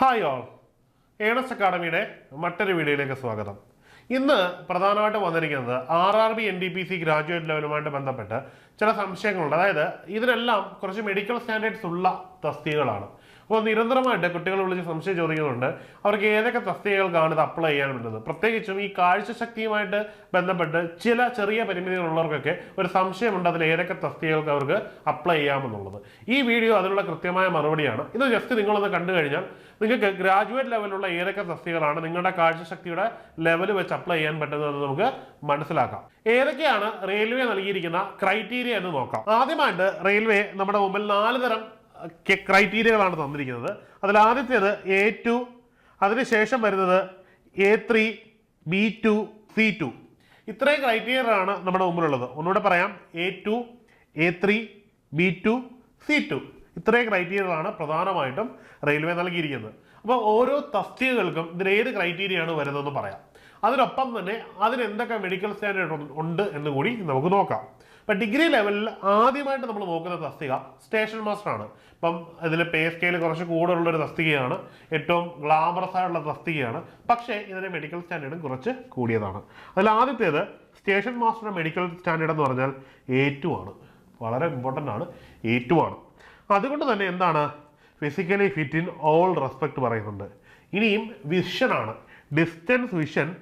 Hi all. Earnest അക്കാഡമിയുടെ മറ്റൊരു വീഡിയോയിലേക്ക് സ്വാഗതം. ഇന്ന് പ്രധാനമായിട്ട് വന്നിരിക്കുന്നത് R R B N D P C graduate ലെവലുമായിട്ട് ബന്ധപ്പെട്ട് ചില സംശയങ്ങളുണ്ട്. അതായത് ഇതിനെല്ലാം കുറച്ച് മെഡിക്കൽ സ്റ്റാൻഡേർഡ്സ് ഉള്ള തസ്തികകളാണ്. അപ്പോൾ നിരന്തരമായിട്ട് കുട്ടികൾ വിളിച്ച് സംശയം ചോദിക്കുന്നുണ്ട് അവർക്ക് ഏതൊക്കെ തസ്തികകൾക്കാണ് ഇത് അപ്ലൈ ചെയ്യാൻ പറ്റുന്നത് പ്രത്യേകിച്ചും ഈ കാഴ്ചശക്തിയുമായിട്ട് ബന്ധപ്പെട്ട് ചില ചെറിയ പരിമിതികളുള്ളവർക്കൊക്കെ ഒരു സംശയമുണ്ട് അതിൽ ഏതൊക്കെ തസ്തികകൾക്ക് അവർക്ക് അപ്ലൈ ചെയ്യാമെന്നുള്ളത്. ഈ വീഡിയോ അതിനുള്ള കൃത്യമായ മറുപടിയാണ്. ഇത് ജസ്റ്റ് നിങ്ങളൊന്ന് കണ്ടു കഴിഞ്ഞാൽ നിങ്ങൾക്ക് ഗ്രാജുവേറ്റ് ലെവലുള്ള ഏതൊക്കെ തസ്തികളാണ് നിങ്ങളുടെ കാഴ്ചശക്തിയുടെ ലെവൽ വെച്ച് അപ്ലൈ ചെയ്യാൻ പറ്റുന്നതെന്ന് നമുക്ക് മനസ്സിലാക്കാം. ഏതൊക്കെയാണ് റെയിൽവേ നൽകിയിരിക്കുന്ന ക്രൈറ്റീരിയ എന്ന് നോക്കാം. ആദ്യമായിട്ട് റെയിൽവേ നമ്മുടെ മുമ്പിൽ നാല് തരം ക്രൈറ്റീരിയകളാണ് തന്നിരിക്കുന്നത്. അതിൽ ആദ്യത്തേത് എ ടു അതിനുശേഷം വരുന്നത് A three B two C two ഇത്രയും ക്രൈറ്റീരിയകളാണ് നമ്മുടെ മുമ്പിലുള്ളത്. ഒന്നുകൂടെ പറയാം. A two A three B two C two ഇത്രയും ക്രൈറ്റീരിയകളാണ് പ്രധാനമായിട്ടും റെയിൽവേ നൽകിയിരിക്കുന്നത്. അപ്പോൾ ഓരോ തസ്തികകൾക്കും ഇതിൽ ഏത് ക്രൈറ്റീരിയ ആണ് വരുന്നതെന്ന് പറയാം. അതിനൊപ്പം തന്നെ അതിന് എന്തൊക്കെ മെഡിക്കൽ സ്റ്റാൻഡേർഡ് ഉണ്ട് എന്ന് കൂടി നമുക്ക് നോക്കാം. ഇപ്പം ഡിഗ്രി ലെവലിൽ ആദ്യമായിട്ട് നമ്മൾ നോക്കുന്ന തസ്തിക സ്റ്റേഷൻ മാസ്റ്റർ ആണ്. ഇപ്പം ഇതിൽ പേ സ്കെയിൽ കുറച്ച് കൂടുതലുള്ള ഒരു തസ്തികയാണ്. ഏറ്റവും ഗ്ലാമറസ് ആയിട്ടുള്ള തസ്തികയാണ്. പക്ഷേ ഇതിന്റെ മെഡിക്കൽ സ്റ്റാൻഡേർഡും കുറച്ച് കൂടിയതാണ്. അതിൽ ആദ്യത്തേത് സ്റ്റേഷൻ മാസ്റ്ററുടെ മെഡിക്കൽ സ്റ്റാൻഡേർഡ് എന്ന് പറഞ്ഞാൽ എ ടു ആണ്. വളരെ ഇമ്പോർട്ടന്റ് ആണ്. എ ടു ആണ്. അതുകൊണ്ട് തന്നെ എന്താണ്? Physically fit in all respect പറയുന്നുണ്ട്. ഇനിയും വിഷനാണ് distance vision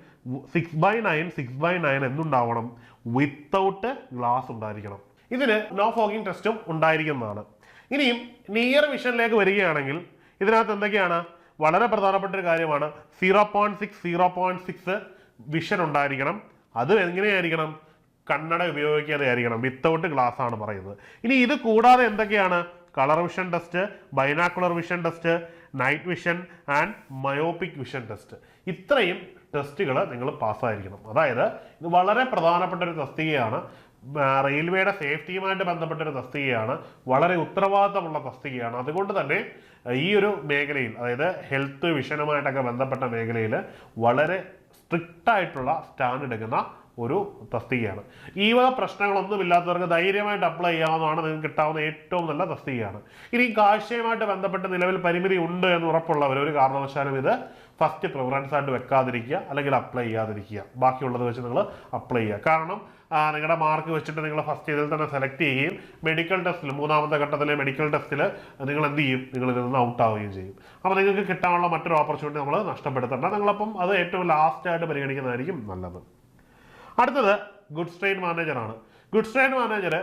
six by nine six by nine എന്തുണ്ടാവണം? Without glass ഉണ്ടായിരിക്കണം. ഇതിന് നോ ഫോഗിങ് ടെസ്റ്റും ഉണ്ടായിരിക്കുന്നതാണ്. ഇനിയും നിയർ വിഷനിലേക്ക് വരികയാണെങ്കിൽ ഇതിനകത്ത് എന്തൊക്കെയാണ്? വളരെ പ്രധാനപ്പെട്ട ഒരു കാര്യമാണ്. Zero point six zero point six vision ഉണ്ടായിരിക്കണം. അത് എങ്ങനെയായിരിക്കണം? കണ്ണട ഉപയോഗിക്കാതെ ആയിരിക്കണം വിത്തൗട്ട് ഗ്ലാസ് ആണ് പറയുന്നത്. ഇനി ഇത് കൂടാതെ എന്തൊക്കെയാണ്? Colour vision test binocular vision test night vision and myopic vision test ഇത്രയും ടെസ്റ്റുകൾ നിങ്ങൾ പാസ്സായിരിക്കണം. അതായത് ഇത് വളരെ പ്രധാനപ്പെട്ട ഒരു തസ്തികയാണ്. റെയിൽവേയുടെ സേഫ്റ്റിയുമായിട്ട് ബന്ധപ്പെട്ട ഒരു തസ്തികയാണ്. വളരെ ഉത്തരവാദിത്തമുള്ള തസ്തികയാണ്. അതുകൊണ്ട് തന്നെ ഈ ഒരു മേഖലയിൽ അതായത് ഹെൽത്ത് വിഷനുമായിട്ടൊക്കെ ബന്ധപ്പെട്ട മേഖലയിൽ വളരെ സ്ട്രിക്റ്റ് ആയിട്ടുള്ള സ്റ്റാൻഡ് എടുക്കുന്ന ഒരു തസ്തികയാണ്. ഈ വക പ്രശ്നങ്ങളൊന്നുമില്ലാത്തവർക്ക് ധൈര്യമായിട്ട് അപ്ലൈ ചെയ്യാവുന്നതാണ് നിങ്ങൾക്ക് കിട്ടാവുന്ന ഏറ്റവും നല്ല തസ്തികയാണ്. ഇനി കാഴ്ചയുമായിട്ട് ബന്ധപ്പെട്ട് നിലവിൽ പരിമിതി ഉണ്ട് എന്ന് ഉറപ്പുള്ളവർ ഒരു കാരണവശാലും ഇത് ഫസ്റ്റ് പ്രിഫറൻസ് ആയിട്ട് വെക്കാതിരിക്കുക അല്ലെങ്കിൽ അപ്ലൈ ചെയ്യാതിരിക്കുക. ബാക്കിയുള്ളത് വെച്ച് നിങ്ങൾ അപ്ലൈ ചെയ്യുക. കാരണം നിങ്ങളുടെ മാർക്ക് വെച്ചിട്ട് നിങ്ങൾ ഫസ്റ്റ് ഇതിൽ തന്നെ സെലക്ട് ചെയ്യുകയും മെഡിക്കൽ ടെസ്റ്റിൽ മൂന്നാമത്തെ ഘട്ടത്തിലെ മെഡിക്കൽ ടെസ്റ്റിൽ നിങ്ങൾ എന്ത് ചെയ്യും? നിങ്ങൾ ഇതിൽ നിന്ന് ഔട്ട് ആവുകയും ചെയ്യും. അപ്പോൾ നിങ്ങൾക്ക് കിട്ടാനുള്ള മറ്റൊരു ഓപ്പർച്യൂണിറ്റി നമ്മൾ നഷ്ടപ്പെടുത്തേണ്ട. നിങ്ങളപ്പം അത് ഏറ്റവും ലാസ്റ്റ് ആയിട്ട് പരിഗണിക്കുന്നതായിരിക്കും നല്ലത്. അടുത്തത് ഗുഡ്സ് ട്രെയിൻ മാനേജറാണ് ഗുഡ്സ് ട്രെയിൻ മാനേജർ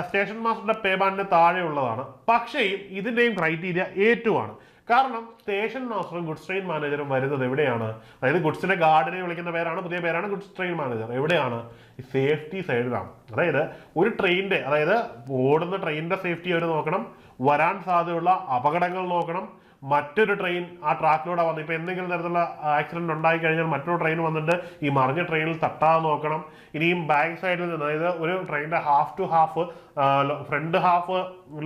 സ്റ്റേഷൻ മാസ്റ്ററുടെ പേ ബാൻഡിന് താഴെയുള്ളതാണ്. പക്ഷേ ഇതിന്റെയും ക്രൈറ്റീരിയ എ ടു ആണ്. കാരണം സ്റ്റേഷൻ മാസ്റ്ററും ഗുഡ്സ് ട്രെയിൻ മാനേജറും വരുന്നത് എവിടെയാണ്? അതായത് ഗുഡ്സിന്റെ ഗാർഡിനെ വിളിക്കുന്ന പേരാണ് പുതിയ പേരാണ് ഗുഡ്സ് ട്രെയിൻ മാനേജർ എവിടെയാണ്? ഈ സേഫ്റ്റി സൈഡിലാണ് അതായത് ഒരു ട്രെയിനിന്റെ അതായത് ഓടുന്ന ട്രെയിനിന്റെ സേഫ്റ്റി അവർ നോക്കണം. വരാൻ സാധ്യതയുള്ള അപകടങ്ങൾ നോക്കണം. മറ്റൊരു ട്രെയിൻ ആ ട്രാക്കിലൂടെ വന്ന് ഇപ്പൊ എന്തെങ്കിലും തരത്തിലുള്ള ആക്സിഡന്റ് ഉണ്ടായി കഴിഞ്ഞാൽ മറ്റൊരു ട്രെയിൻ വന്നിട്ട് ഈ മറിഞ്ഞ ട്രെയിനിൽ തട്ടാതെ നോക്കണം. ഇനിയും ബാക്ക് സൈഡിൽ നിന്ന് അതായത് ഒരു ട്രെയിനിന്റെ half to half front half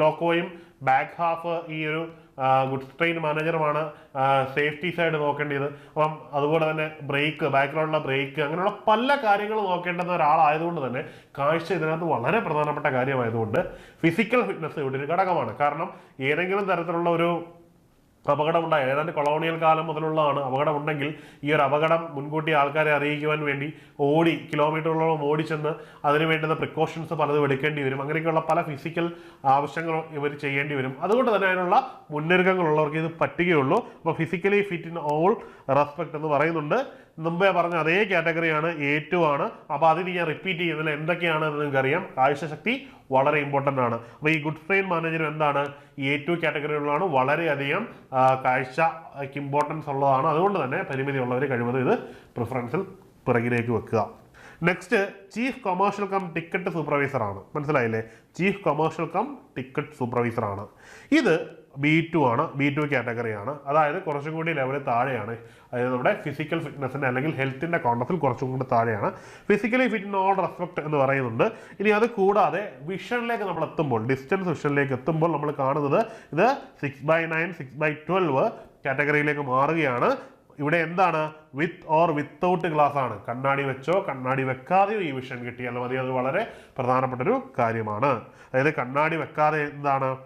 ലോക്കോയും back half ഈ ഒരു ഗുഡ്സ് ട്രെയിൻ മാനേജറുമാണ് സേഫ്റ്റി സൈഡ് നോക്കേണ്ടത്. അപ്പം അതുപോലെ തന്നെ ബ്രേക്ക് ബാക്കിലുള്ള ബ്രേക്ക് അങ്ങനെയുള്ള പല കാര്യങ്ങൾ നോക്കേണ്ടുന്ന ഒരാളായതുകൊണ്ട് തന്നെ കാഴ്ച ഇതിനകത്ത് വളരെ പ്രധാനപ്പെട്ട കാര്യമായതുകൊണ്ട് ഫിസിക്കൽ ഫിറ്റ്നസ് ഇവിടെ ഒരു ഘടകമാണ്. കാരണം ഏതെങ്കിലും തരത്തിലുള്ള ഒരു അപകടമുണ്ടായി. ഏതാണ്ട് കൊളോണിയൽ കാലം മുതലുള്ളതാണ് അപകടമുണ്ടെങ്കിൽ ഈ ഒരു അപകടം മുൻകൂട്ടി ആൾക്കാരെ അറിയിക്കുവാൻ വേണ്ടി ഓടി കിലോമീറ്ററുകളോളം ഓടിച്ചെന്ന് അതിന് വേണ്ടുന്ന പ്രിക്കോഷൻസ് പലതും എടുക്കേണ്ടി വരും. അങ്ങനെയൊക്കെയുള്ള പല ഫിസിക്കൽ ആവശ്യങ്ങളും ഇവർ ചെയ്യേണ്ടി വരും. അതുകൊണ്ട് തന്നെ അതിനുള്ള മുന്നൊരുക്കങ്ങളുള്ളവർക്ക് ഇത് പറ്റുകയുള്ളൂ. അപ്പോൾ physically fit in all respect എന്ന് പറയുന്നുണ്ട്. മുമ്പേ പറഞ്ഞ അതേ കാറ്റഗറിയാണ് എ ടു ആണ് അപ്പോൾ അതിന് ഞാൻ റിപ്പീറ്റ് ചെയ്യുന്നില്ല എന്തൊക്കെയാണ് എന്ന് നിങ്ങൾക്ക് അറിയാം കാഴ്ചശക്തി വളരെ ഇമ്പോർട്ടന്റ് ആണ്. അപ്പോൾ ഈ ഗുഡ് ഫ്രെയിൻ മാനേജർ എന്താണ്? എ ടു കാറ്റഗറിയിലുള്ളതാണ്. വളരെയധികം കാഴ്ചക്ക് ഇമ്പോർട്ടൻസ് ഉള്ളതാണ്. അതുകൊണ്ട് തന്നെ പരിമിതി ഉള്ളവർ കഴിവതും ഇത് പ്രിഫറൻസിൽ പിറകിലേക്ക് വെക്കുക. Next chief commercial cum ticket supervisor ആണ്. മനസ്സിലായില്ലേ? Chief commercial cum ticket supervisor ആണ്. ഇത് ബി ടു ആണ് ബി ടു കാറ്റഗറിയാണ് അതായത് കുറച്ചും കൂടി ലെവലിൽ താഴെയാണ്. അതായത് നമ്മുടെ ഫിസിക്കൽ ഫിറ്റ്നസിന്റെ അല്ലെങ്കിൽ ഹെൽത്തിന്റെ കോണ്ടത്തിൽ കുറച്ചും കൂടി താഴെയാണ്. Physically fit in all respect എന്ന് പറയുന്നുണ്ട്. ഇനി അത് കൂടാതെ വിഷനിലേക്ക് നമ്മൾ എത്തുമ്പോൾ ഡിസ്റ്റൻസ് വിഷനിലേക്ക് എത്തുമ്പോൾ നമ്മൾ കാണുന്നത് ഇത് six by nine six by twelve കാറ്റഗറിയിലേക്ക് മാറുകയാണ്. ഇവിടെ എന്താണ്? വിത്ത് ഓർ വിത്തൗട്ട് ഗ്ലാസ് ആണ്. കണ്ണാടി വെച്ചോ കണ്ണാടി വെക്കാതെയോ ഈ വിഷൻ കിട്ടിയാൽ മതി. അത് വളരെ പ്രധാനപ്പെട്ട ഒരു കാര്യമാണ്. അതായത് കണ്ണാടി വെക്കാതെ എന്താണ്?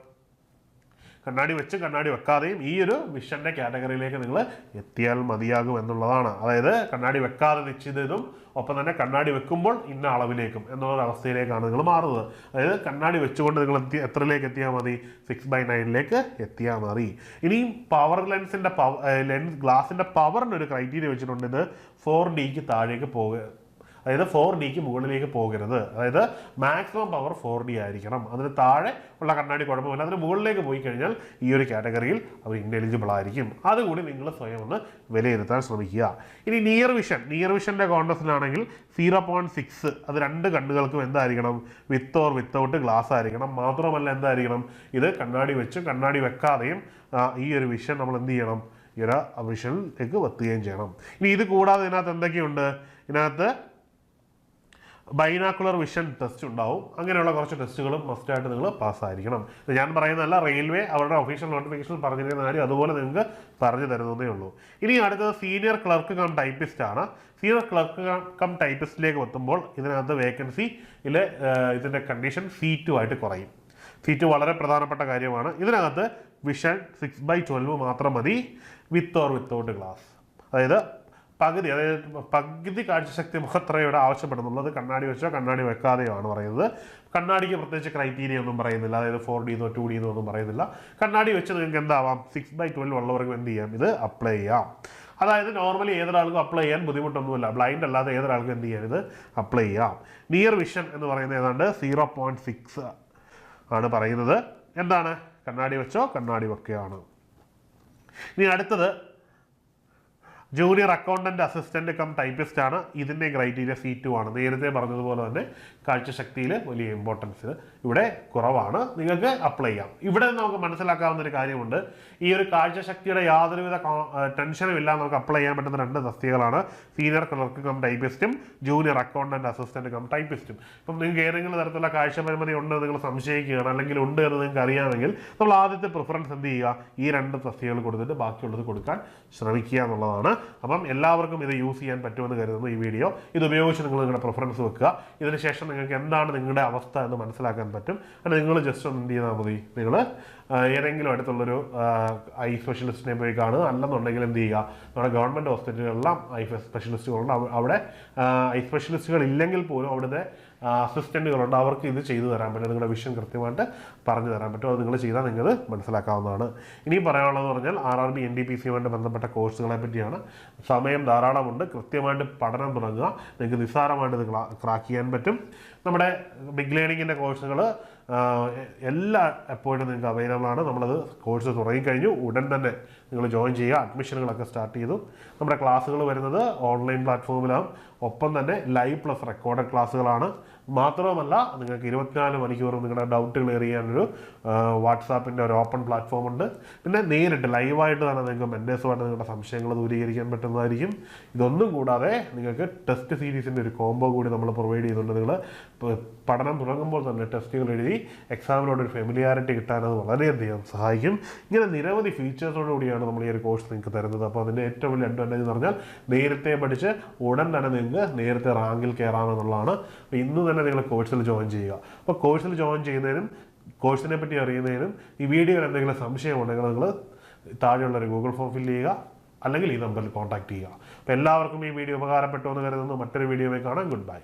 കണ്ണാടി വെച്ച് കണ്ണാടി വെക്കാതെയും ഈ ഒരു മിഷന്റെ കാറ്റഗറിയിലേക്ക് നിങ്ങൾ എത്തിയാൽ മതിയാകും എന്നുള്ളതാണ്. അതായത് കണ്ണാടി വെക്കാതെ നിശ്ചിതതും ഒപ്പം തന്നെ കണ്ണാടി വെക്കുമ്പോൾ ഇന്ന അളവിലേക്കും എന്നുള്ള അവസ്ഥയിലേക്കാണ് നിങ്ങൾ മാറുന്നത്. അതായത് കണ്ണാടി വെച്ചുകൊണ്ട് നിങ്ങൾ എത്തി എത്രയിലേക്ക് എത്തിയാൽ മതി? സിക്സ് ബൈ നയനിലേക്ക് എത്തിയാൽ മതി. ഇനിയും പവർ ലെൻസിന്റെ പവർ ലെൻസ് ഗ്ലാസിന്റെ ഒരു ക്രൈറ്റീരിയ വെച്ചിട്ടുണ്ട്. ഇത് ഫോർ ഡിക്ക് താഴേക്ക് പോകുക അതായത് ഫോർ ഡിക്ക് മുകളിലേക്ക് പോകരുത്. അതായത് മാക്സിമം പവർ ഫോർ ഡി ആയിരിക്കണം. അതിന് താഴെ ഉള്ള കണ്ണാടി കുഴപ്പമില്ല. അതിന് മുകളിലേക്ക് പോയി കഴിഞ്ഞാൽ ഈ ഒരു കാറ്റഗറിയിൽ അവർ ഇന്റലിജിബിൾ ആയിരിക്കും. അതുകൂടി നിങ്ങൾ സ്വയം ഒന്ന് വിലയിരുത്താൻ ശ്രമിക്കുക. ഇനി നിയർ വിഷൻ നിയർ വിഷന്റെ കോൺടസ്റ്റിലാണെങ്കിൽ സീറോ പോയിന്റ് സിക്സ് അത് രണ്ട് കണ്ണുകൾക്കും എന്തായിരിക്കണം? വിത്ത് ഓർ വിത്തൗട്ട് ഗ്ലാസ് ആയിരിക്കണം. മാത്രമല്ല എന്തായിരിക്കണം? ഇത് കണ്ണാടി വെച്ച് കണ്ണാടി വെക്കാതെയും ഈ ഒരു വിഷൻ നമ്മൾ എന്ത് ചെയ്യണം? ഈ ഒരു വിഷനിലേക്ക് വെത്തുകയും ചെയ്യണം. ഇനി ഇത് കൂടാതെ ഇതിനകത്ത് എന്തൊക്കെയുണ്ട്? ഇതിനകത്ത് ബൈനാക്കുലർ വിഷൻ ടെസ്റ്റ് ഉണ്ടാവും. അങ്ങനെയുള്ള കുറച്ച് ടെസ്റ്റുകളും മസ്റ്റായിട്ട് നിങ്ങൾ പാസ്സായിരിക്കണം ഞാൻ പറയുന്നതല്ല റെയിൽവേ അവരുടെ ഒഫീഷ്യൽ നോട്ടിഫിക്കേഷൻ പറഞ്ഞിരിക്കുന്ന കാര്യം അതുപോലെ നിങ്ങൾക്ക് പറഞ്ഞു തരുന്നതേ ഉള്ളൂ. ഇനി അടുത്തത് സീനിയർ ക്ലർക്ക് കം ടൈപ്പിസ്റ്റ് ആണ്. സീനിയർ ക്ലർക്ക് കം ടൈപ്പിസ്റ്റിലേക്ക് എത്തുമ്പോൾ ഇതിനകത്ത് വേക്കൻസിയിൽ ഇതിന്റെ കണ്ടീഷൻ സീറ്റും ആയിട്ട് കുറയും. സീറ്റ് വളരെ പ്രധാനപ്പെട്ട കാര്യമാണ്. ഇതിനകത്ത് വിഷൻ സിക്സ് ബൈ ട്വൽവ് മാത്രം മതി വിത്ത് ഓർ വിത്തൗട്ട് ഗ്ലാസ് അതായത് പകുതി അതായത് പകുതി കാഴ്ചശക്തി ഇവിടെ ആവശ്യപ്പെടുന്നുള്ളത് കണ്ണാടി വെച്ചോ കണ്ണാടി വെക്കാതെയോ ആണ് പറയുന്നത്. കണ്ണാടിക്ക് പ്രത്യേകിച്ച് ക്രൈറ്റീരിയ ഒന്നും പറയുന്നില്ല. അതായത് ഫോർ ഡി എന്നോ ടു ഡി എന്നോ ഒന്നും പറയുന്നില്ല. കണ്ണാടി വെച്ച് നിങ്ങൾക്ക് എന്താവാം? സിക്സ് ബൈ ട്വൽവ് ഉള്ളവർക്ക് എന്ത് ചെയ്യാം? ഇത് അപ്ലൈ ചെയ്യാം. അതായത് നോർമലി ഏതൊരാൾക്കും അപ്ലൈ ചെയ്യാൻ ബുദ്ധിമുട്ടൊന്നുമില്ല. ബ്ലൈൻഡ് അല്ലാതെ ഏതൊരാൾക്കും എന്ത് ചെയ്യാം? ഇത് അപ്ലൈ ചെയ്യാം. നിയർ വിഷൻ എന്ന് പറയുന്നത് ഏതാണ്ട് സീറോ പോയിന്റ് സിക്സ് ആണ് പറയുന്നത്. എന്താണ്? കണ്ണാടി വെച്ചോ കണ്ണാടി വെക്കുകയാണ്. ഇനി അടുത്തത് junior accountant assistant cum typist ആണ്. ഇതിന്റെ ക്രൈറ്റീരിയ സി ടു ആണ്. നേരത്തെ പറഞ്ഞതുപോലെ തന്നെ കാഴ്ചശക്തിയിൽ വലിയ ഇമ്പോർട്ടൻസ് ഇവിടെ കുറവാണ്. നിങ്ങൾക്ക് അപ്ലൈ ചെയ്യാം. ഇവിടെ നമുക്ക് മനസ്സിലാക്കാവുന്ന ഒരു കാര്യമുണ്ട്. ഈ ഒരു കാഴ്ചശക്തിയുടെ യാതൊരുവിധ ടെൻഷനും ഇല്ലാതെ നമുക്ക് അപ്ലൈ ചെയ്യാൻ പറ്റുന്ന രണ്ട് തസ്തികകളാണ്. സീനിയർ ക്ലർക്ക് കം ടൈപ്പിസ്റ്റും ജൂനിയർ അക്കൗണ്ടന്റ് അസിസ്റ്റന്റ് കം ടൈപ്പിസ്റ്റും ഇപ്പം നിങ്ങൾക്ക് ഏതെങ്കിലും തരത്തിലുള്ള കാഴ്ച പരിമിതി നിങ്ങൾ സംശയിക്കുകയാണ് അല്ലെങ്കിൽ ഉണ്ട് എന്ന് നിങ്ങൾക്ക് അറിയാമെങ്കിൽ നമ്മൾ ആദ്യത്തെ പ്രിഫറൻസ് എന്ത് ചെയ്യുക? ഈ രണ്ട് തസ്തികകൾ കൊടുത്തിട്ട് ബാക്കിയുള്ളത് കൊടുക്കാൻ ശ്രമിക്കുക എന്നുള്ളതാണ്. അപ്പം എല്ലാവർക്കും ഇത് യൂസ് ചെയ്യാൻ പറ്റുമെന്ന് കരുതുന്നു ഈ വീഡിയോ ഇത് ഉപയോഗിച്ച് നിങ്ങൾ നിങ്ങളുടെ പ്രിഫറൻസ് വെക്കുക. ഇതിനുശേഷം നിങ്ങൾക്ക് എന്താണ് നിങ്ങളുടെ അവസ്ഥ എന്ന് മനസ്സിലാക്കാൻ പറ്റും. അങ്ങനെ നിങ്ങൾ ജസ്റ്റ് ഒന്ന് എന്ത് ചെയ്താൽ മതി? നിങ്ങൾ ഏതെങ്കിലും അടുത്തുള്ളൊരു ഐ സ്പെഷ്യലിസ്റ്റിനെ പോയി കാണുക. അല്ലെന്നുണ്ടെങ്കിൽ എന്ത് ചെയ്യുക? നമ്മുടെ ഗവൺമെന്റ് ഹോസ്പിറ്റലുകളിലെല്ലാം ഐ സ്പെഷ്യലിസ്റ്റുകളുണ്ട്. അവിടെ ഐ സ്പെഷ്യലിസ്റ്റുകൾ ഇല്ലെങ്കിൽ പോലും അവിടുത്തെ അസിസ്റ്റന്റുകളുണ്ട് അവർക്ക് ഇത് ചെയ്തു തരാൻ പറ്റും. നിങ്ങളുടെ വിഷൻ കൃത്യമായിട്ട് പറഞ്ഞു തരാൻ പറ്റും. അത് നിങ്ങൾ ചെയ്താൽ നിങ്ങൾ മനസ്സിലാക്കാവുന്നതാണ്. ഇനി പറയാനുള്ളതെന്ന് പറഞ്ഞാൽ R R B N D P സിയുമായിട്ട് ബന്ധപ്പെട്ട കോഴ്സുകളെ പറ്റിയാണ്. സമയം ധാരാളമുണ്ട്. കൃത്യമായിട്ട് പഠനം തുടങ്ങുക. നിങ്ങൾക്ക് നിസ്സാരമായിട്ട് ഇത് ക്രാക്ക് ചെയ്യാൻ പറ്റും. നമ്മുടെ ബിഗ് ലേണിങ്ങിന്റെ കോഴ്സുകൾ എല്ലാ എപ്പോഴും നിങ്ങൾക്ക് അവൈലബിൾ ആണ്. നമ്മളത് കോഴ്സ് തുടങ്ങിക്കഴിഞ്ഞു. ഉടൻ തന്നെ നിങ്ങൾ ജോയിൻ ചെയ്യുക. അഡ്മിഷനുകളൊക്കെ സ്റ്റാർട്ട് ചെയ്തു. നമ്മുടെ ക്ലാസ്സുകൾ വരുന്നത് ഓൺലൈൻ പ്ലാറ്റ്ഫോമിലാണ്. ഒപ്പം തന്നെ ലൈവ് പ്ലസ് റെക്കോർഡഡ് ക്ലാസ്സുകളാണ്. മാത്രമല്ല നിങ്ങൾക്ക് ഇരുപത്തിനാല് മണിക്കൂർ നിങ്ങളുടെ ഡൗട്ട് ക്ലിയർ ചെയ്യാനൊരു വാട്സാപ്പിന്റെ ഒരു ഓപ്പൺ പ്ലാറ്റ്ഫോം ഉണ്ട്. പിന്നെ നേരിട്ട് ലൈവായിട്ട് തന്നെ നിങ്ങൾക്ക് മെന്റേഴ്സുമായിട്ട് നിങ്ങളുടെ സംശയങ്ങൾ ദൂരീകരിക്കാൻ പറ്റുന്നതായിരിക്കും. ഇതൊന്നും കൂടാതെ നിങ്ങൾക്ക് ടെസ്റ്റ് സീരീസിന്റെ ഒരു കോംബോ കൂടി നമ്മൾ പ്രൊവൈഡ് ചെയ്യുന്നുണ്ട്. നിങ്ങൾ പഠനം തുടങ്ങുമ്പോൾ തന്നെ ടെസ്റ്റുകൾ എഴുതി എക്സാമിനോട് ഒരു ഫെമിലിയാരിറ്റി കിട്ടാൻ അത് വളരെയധികം സഹായിക്കും. ഇങ്ങനെ നിരവധി ഫീച്ചേഴ്സോടുകൂടിയാണ് നമ്മൾ ഈ ഒരു കോഴ്സ് നിങ്ങൾക്ക് തരുന്നത്. അപ്പോൾ അതിന്റെ ഏറ്റവും വലിയ അഡ്വാന്റേജ് എന്ന് പറഞ്ഞാൽ നേരത്തെ പഠിച്ച് ഉടൻ തന്നെ നിങ്ങൾക്ക് നേരത്തെ റാങ്കിൽ കയറാമെന്നുള്ളതാണ്. അപ്പോൾ ഇന്ന് തന്നെ നിങ്ങൾ കോഴ്സിൽ ജോയിൻ ചെയ്യുക. അപ്പോൾ കോഴ്സിൽ ജോയിൻ ചെയ്യുന്നതിനും കോഴ്സിനെ പറ്റി അറിയുന്നതിനും ഈ വീഡിയോയിൽ എന്തെങ്കിലും സംശയം ഉണ്ടെങ്കിൽ നിങ്ങൾ താഴെയുള്ള ഒരു ഗൂഗിൾ ഫോം ഫില്ല് ചെയ്യുക അല്ലെങ്കിൽ ഈ നമ്പറിൽ കോൺടാക്ട് ചെയ്യുക. അപ്പോൾ എല്ലാവർക്കും ഈ വീഡിയോ ഉപകാരപ്പെട്ടു എന്ന് കരുതുന്നു. മറ്റൊരു വീഡിയോയിൽ കാണാം. Good bye